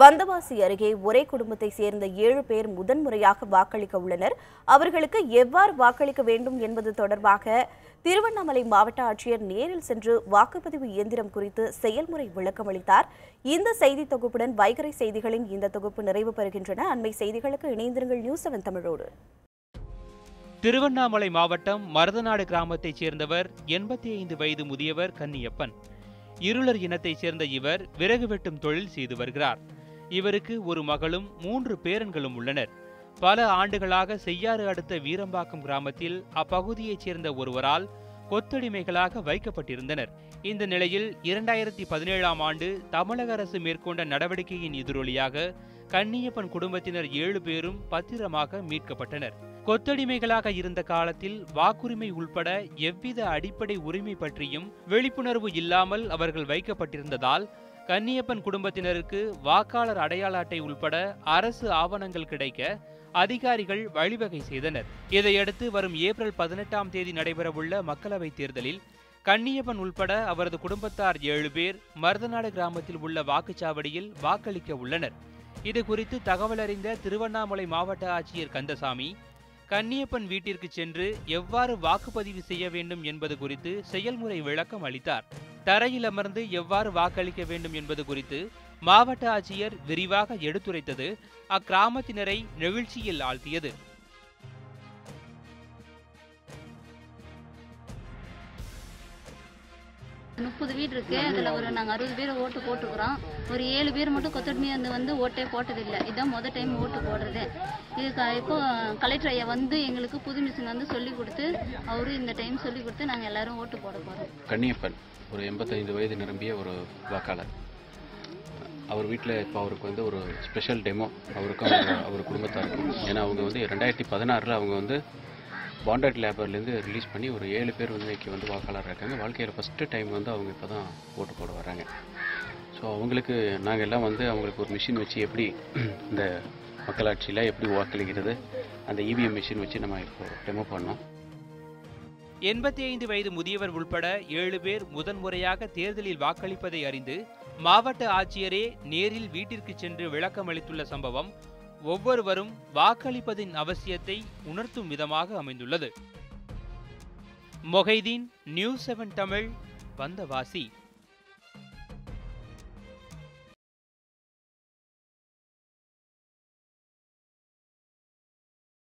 வந்தவாசி அருகே ஒரே குடும்பத்தை சேர்ந்த ஏழு பேர் முதன்முறையாக வாக்களிக்க உள்ளனர். அவர்களுக்கு எவ்வாறு வாக்களிக்க வேண்டும் என்பது தொடர்பாக திருவண்ணாமலை மாவட்ட ஆட்சியர் நேரில் சென்று வாக்குப்பதிவு இயந்திரம் குறித்து செயல்முறை விளக்கம் அளித்தார். இந்த செய்தி தொகுப்புடன் வைகரை செய்திகளின் இந்த தொகுப்பு நிறைவு பெறுகின்றன. அண்மை செய்திகளுக்கு இணைந்திருங்கள் நியூஸ் செவன் தமிழோடு. திருவண்ணாமலை மாவட்டம் மருதநாடு கிராமத்தைச் சேர்ந்தவர் எண்பத்தி ஐந்து வயது முதியவர் கன்னியப்பன். இருளர் இனத்தைச் சேர்ந்த இவர் விறகு வெட்டும் தொழில் செய்து வருகிறார். இவருக்கு ஒரு மகளும் மூன்று பேரன்களும் உள்ளனர். பல ஆண்டுகளாக செய்யாறு அடுத்த வீரம்பாக்கம் கிராமத்தில் அப்பகுதியைச் சேர்ந்த ஒருவரால் கொத்தடிமைகளாக வைக்கப்பட்டிருந்தனர். இந்த நிலையில் இரண்டாயிரத்தி பதினேழாம் ஆண்டு தமிழக அரசு மேற்கொண்ட நடவடிக்கையின் எதிரொலியாக கன்னியப்பன் குடும்பத்தினர் ஏழு பேரும் பத்திரமாக மீட்கப்பட்டனர். கொத்தடிமைகளாக இருந்த காலத்தில் வாக்குரிமை உள்பட எவ்வித அடிப்படை உரிமை பற்றியும் விழிப்புணர்வு இல்லாமல் அவர்கள் வைக்கப்பட்டிருந்ததால் கன்னியப்பன் குடும்பத்தினருக்கு வாக்காளர் அடையாள அட்டை உள்பட அரசு ஆவணங்கள் கிடைக்க அதிகாரிகள் வழிவகை செய்தனர். இதையடுத்து வரும் ஏப்ரல் பதினெட்டாம் தேதி நடைபெறவுள்ள மக்களவைத் தேர்தலில் கன்னியப்பன் உள்பட அவரது குடும்பத்தார் ஏழு பேர் மருதநாடு கிராமத்தில் உள்ள வாக்குச்சாவடியில் வாக்களிக்க உள்ளனர். இது குறித்து தகவல் அறிந்த திருவண்ணாமலை மாவட்ட ஆட்சியர் கந்தசாமி கன்னியப்பன் வீட்டிற்கு சென்று எவ்வாறு வாக்குப்பதிவு செய்ய வேண்டும் என்பது குறித்து செயல்முறை விளக்கம் அளித்தார். தரையில் அமர்ந்து எவ்வாறு வாக்களிக்க வேண்டும் என்பது குறித்து மாவட்ட ஆட்சியர் விரிவாக எடுத்துரைத்தது அக்கிராமத்தினரை நெகிழ்ச்சியில் ஆழ்த்தியது. முப்பது வீடு இருக்கு. அதில் ஒரு நாங்கள் அறுபது பேர் ஓட்டு போட்டுக்கிறோம் ஒரு ஏழு பேர் மட்டும் கொத்தடிமை வந்து வந்து ஓட்டே போட்டதில்லை. இதான் முதல் டைம் ஓட்டு போடுறது. இது க- இப்போ கலெக்டர் ஐயா வந்து எங்களுக்கு புது மிஷின் வந்து சொல்லி கொடுத்து அவரு இந்த டைம் சொல்லி கொடுத்து நாங்கள் எல்லாரும் ஓட்டு போட போகிறோம் கன்னியப்பன் ஒரு எண்பத்தைந்து வயது நிரம்பிய ஒரு வாக்காளர். அவர் வீட்டில் இப்போ அவருக்கு வந்து ஒரு ஸ்பெஷல் டெமோ அவருக்கும் அவர் அவர் குடும்பத்தாருக்கும். ஏன்னா அவங்க வந்து ரெண்டாயிரத்தி பதினாறில் அவங்க வந்து பாண்டட் லேபர்லேருந்து ரிலீஸ் பண்ணி ஒரு ஏழு பேர் வந்து இன்றைக்கி வந்து வாக்காளராக இருக்காங்க. வாழ்க்கையில் ஃபஸ்ட்டு டைம் வந்து அவங்க இப்போ தான் ஓட்டு போட வராங்க ஸோ அவங்களுக்கு நாங்கள் எல்லாம் வந்து அவங்களுக்கு ஒரு மிஷின் வச்சு எப்படி இந்த மக்களாட்சியில் எப்படி வாக்களிக்கிறது அந்த இவிஎம் மிஷின் வச்சு நம்ம இப்போ டெமோ பண்ணோம். எண்பத்தி ஐந்து வயது முதியவர் உள்பட ஏழு பேர் முதன்முறையாக தேர்தலில் வாக்களிப்பதை அறிந்து மாவட்ட ஆட்சியரே நேரில் வீட்டிற்கு சென்று விளக்கம் அளித்துள்ள சம்பவம் ஒவ்வொருவரும் வாக்களிப்பதின் அவசியத்தை உணர்த்தும் விதமாக அமைந்துள்ளது. Mohideen news seven Tamil Vandavasi.